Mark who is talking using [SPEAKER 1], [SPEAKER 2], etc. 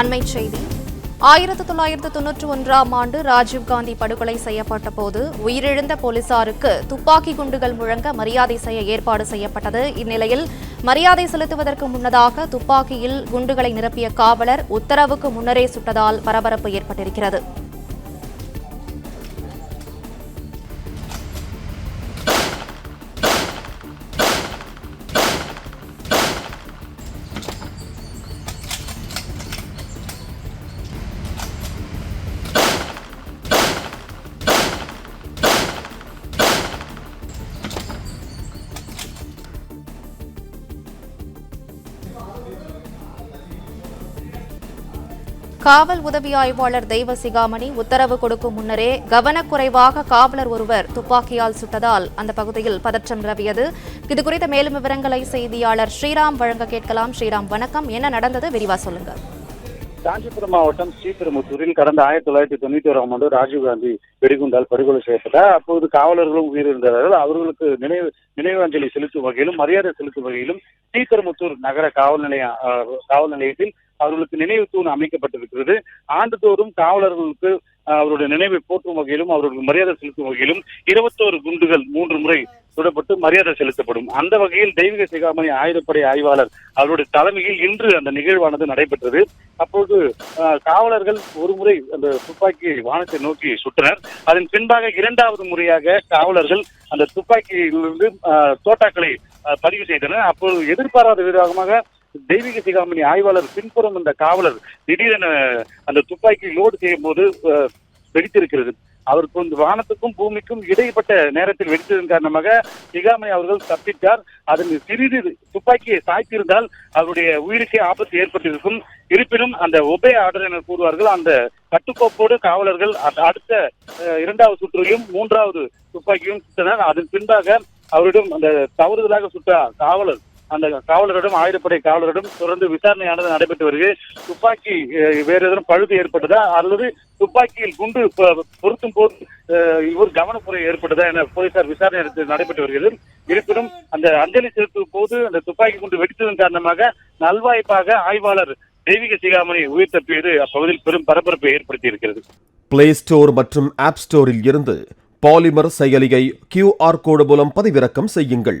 [SPEAKER 1] அண்மைச் செய்தி. ஆயிரத்து தொள்ளாயிரத்து தொன்னூற்றி ஒன்றாம் ஆண்டு ராஜீவ்காந்தி படுகொலை செய்யப்பட்ட போது உயிரிழந்த போலீசாருக்கு துப்பாக்கி குண்டுகள் முழங்க மரியாதை செய்ய ஏற்பாடு செய்யப்பட்டது. இந்நிலையில் மரியாதை செலுத்துவதற்கு முன்னதாக துப்பாக்கியில் குண்டுகளை நிரப்பிய காவலர் உத்தரவுக்கு முன்னரே சுட்டதால் பரபரப்பு ஏற்பட்டிருக்கிறது. காவல் உதவி ஆய்வாளர் தெய்வ சிகாமணி உத்தரவு கொடுக்கும் முன்னரே கவனக்குறைவாக காவலர் ஒருவர் துப்பாக்கியால் சுட்டதால் அந்த பகுதியில் பதற்றம் நிலவியது. இதுகுறித்த மேலும் விவரங்களை செய்தியாளர் ஸ்ரீராம் வழங்க கேட்கலாம். ஸ்ரீராம் வணக்கம். என்ன நடந்தது? விரிவா சொல்லுங்க
[SPEAKER 2] காஞ்சிபுரம் மாவட்டம் ஸ்ரீபெரும்புத்தூரில் கடந்த ஆயிரத்தி தொள்ளாயிரத்தி தொண்ணூத்தி ஓராம் ஆண்டு ராஜீவ்காந்தி வெடிகுண்டால் படுகொலை செய்யப்பட்டார் அப்போது காவலர்களும் உயிரிழந்தார்கள் அவர்களுக்கு நினைவு நினைவாஞ்சலி செலுத்தும் வகையிலும் மரியாதை செலுத்தும் வகையிலும் ஸ்ரீபெரும்புத்தூர் நகர காவல் நிலைய அஹ், காவல் நிலையத்தில் அவர்களுக்கு நினைவு தூண் அமைக்கப்பட்டிருக்கிறது. ஆண்டுதோறும் காவலர்களுக்கு அவருடைய நினைவை போற்றும் வகையிலும் அவர்களுக்கு மரியாதை செலுத்தும் வகையிலும் இருபத்தோரு குண்டுகள் மூன்று முறை சுடப்பட்டு மரியாதை செலுத்தப்படும். அந்த வகையில் தெய்வீக சிகாமணி ஆயுதப்படை ஆய்வாளர் அவருடைய தலைமையில் இன்று அந்த நிகழ்வானது நடைபெற்றது. அப்போது காவலர்கள் ஒரு முறை அந்த துப்பாக்கி வானத்தை நோக்கி சுட்டனர். அதன் பின்பாக இரண்டாவது முறையாக காவலர்கள் அந்த துப்பாக்கியிலிருந்து தோட்டாக்களை பதிவு செய்தனர். அப்போது எதிர்பாராத விதமாக தெய்வீக சிகாமணி ஆய்வாளர் பின்புறம் இந்த காவலர் திடீரென அந்த துப்பாக்கி லோடு செய்யும் போது வெடித்திருக்கிறது. அவருக்கு இந்த வானத்துக்கும் பூமிக்கும் இடைப்பட்ட நேரத்தில் வெடித்ததன் காரணமாக சிகாமணி அவர்கள் தப்பித்தார். அதன் சிறிது துப்பாக்கியை சாய்த்திருந்தால் அவருடைய உயிருக்கே ஆபத்து ஏற்பட்டிருக்கும். இருப்பினும் அந்த ஒபே ஆர்டர் என கூறுவார்கள் அந்த கட்டுக்கோப்போடு காவலர்கள் அடுத்த இரண்டாவது சுற்றையும் மூன்றாவது துப்பாக்கியும் சுட்டனர். அதன் பின்பாக அவரிடம் அந்த தவறுதலாக சுட்ட காவலர் அந்த காவலரிடம் ஆயுதப்படை காவலரிடம் தொடர்ந்து விசாரணையானது நடைபெற்று வருகிறது. துப்பாக்கி வேறு எதுவும் பழுது ஏற்பட்டதா? அல்லது துப்பாக்கியில் குண்டு பொருத்தும் போது இவர் கவனக்குறை ஏற்பட்டதா என போலீசார் விசாரணை நடைபெற்று வருகிறது. இருப்பினும் அந்த அஞ்சலி செலுத்தும் போது அந்த துப்பாக்கி குண்டு வெடித்ததன் காரணமாக நல்வாய்ப்பாக ஆய்வாளர் தெய்வீக சிகாமணி உயிர் தப்பியது. அப்பகுதியில் பெரும் பரபரப்பை ஏற்படுத்தி இருக்கிறது.
[SPEAKER 3] பிளே ஸ்டோர் மற்றும் ஆப் ஸ்டோரில் இருந்து பாலிமர் செயலியை கியூஆர் கோடு மூலம் பதிவிறக்கம் செய்யுங்கள்.